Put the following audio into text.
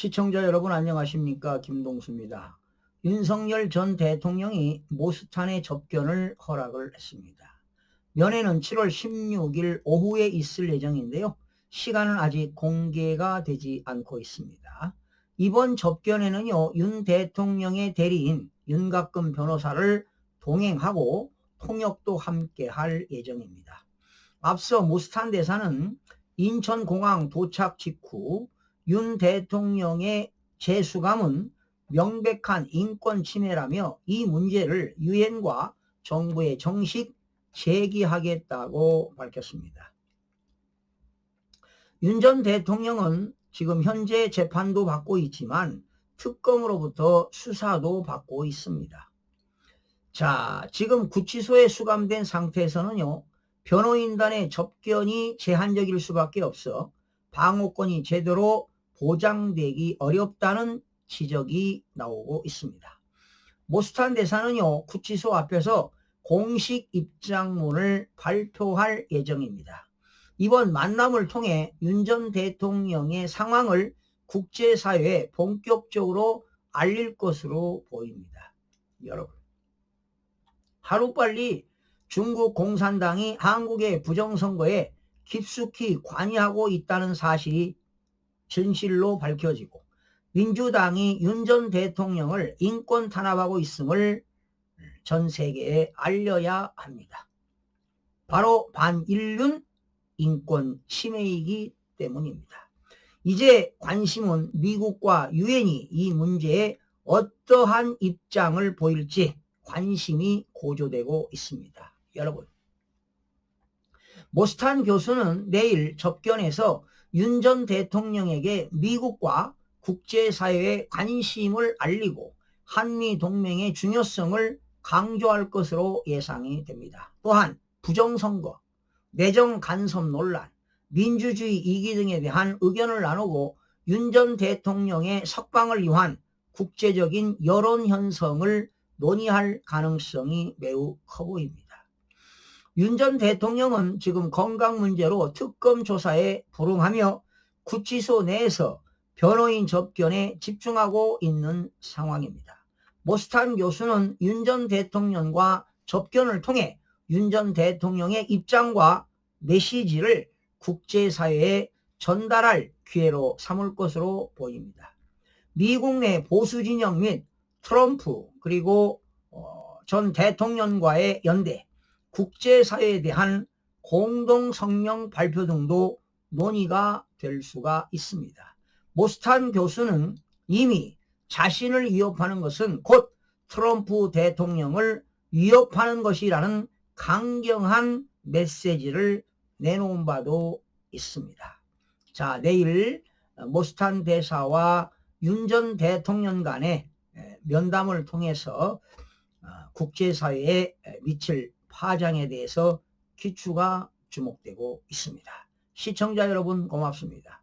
시청자 여러분 안녕하십니까 김동수입니다. 윤석열 전 대통령이 모스탄의 접견을 허락을 했습니다. 면회는 7월 16일 오후에 있을 예정인데요. 시간은 아직 공개가 되지 않고 있습니다. 이번 접견에는요, 윤 대통령의 대리인 윤갑금 변호사를 동행하고 통역도 함께 할 예정입니다. 앞서 모스탄 대사는 인천공항 도착 직후 윤 대통령의 재수감은 명백한 인권 침해라며 이 문제를 유엔과 정부에 정식 제기하겠다고 밝혔습니다. 윤 전 대통령은 지금 현재 재판도 받고 있지만 특검으로부터 수사도 받고 있습니다. 자, 지금 구치소에 수감된 상태에서는요, 변호인단의 접견이 제한적일 수밖에 없어 방어권이 제대로 보장되기 어렵다는 지적이 나오고 있습니다. 모스탄 대사는요, 구치소 앞에서 공식 입장문을 발표할 예정입니다. 이번 만남을 통해 윤 전 대통령의 상황을 국제사회에 본격적으로 알릴 것으로 보입니다. 여러분. 하루빨리 중국 공산당이 한국의 부정선거에 깊숙이 관여하고 있다는 사실이 진실로 밝혀지고 민주당이 윤 전 대통령을 인권 탄압하고 있음을 전 세계에 알려야 합니다. 바로 반인륜 인권 침해이기 때문입니다. 이제 관심은 미국과 유엔이 이 문제에 어떠한 입장을 보일지 관심이 고조되고 있습니다. 여러분. 모스탄 교수는 내일 접견에서 윤 전 대통령에게 미국과 국제사회의 관심을 알리고 한미 동맹의 중요성을 강조할 것으로 예상이 됩니다. 또한 부정선거, 내정 간섭 논란, 민주주의 이기 등에 대한 의견을 나누고 윤 전 대통령의 석방을 위한 국제적인 여론 형성을 논의할 가능성이 매우 커 보입니다. 윤 전 대통령은 지금 건강 문제로 특검 조사에 불응하며 구치소 내에서 변호인 접견에 집중하고 있는 상황입니다. 모스탄 교수는 윤 전 대통령과 접견을 통해 윤 전 대통령의 입장과 메시지를 국제사회에 전달할 기회로 삼을 것으로 보입니다. 미국 내 보수 진영 및 트럼프 그리고 어, 전 대통령과의 연대, 국제사회에 대한 공동 성명 발표 등도 논의가 될 수가 있습니다. 모스탄 교수는 이미 자신을 위협하는 것은 곧 트럼프 대통령을 위협하는 것이라는 강경한 메시지를 내놓은 바도 있습니다. 자, 내일 모스탄 대사와 윤 전 대통령 간의 면담을 통해서 국제사회에 미칠 파장에 대해서 기추가 주목되고 있습니다. 시청자 여러분 고맙습니다.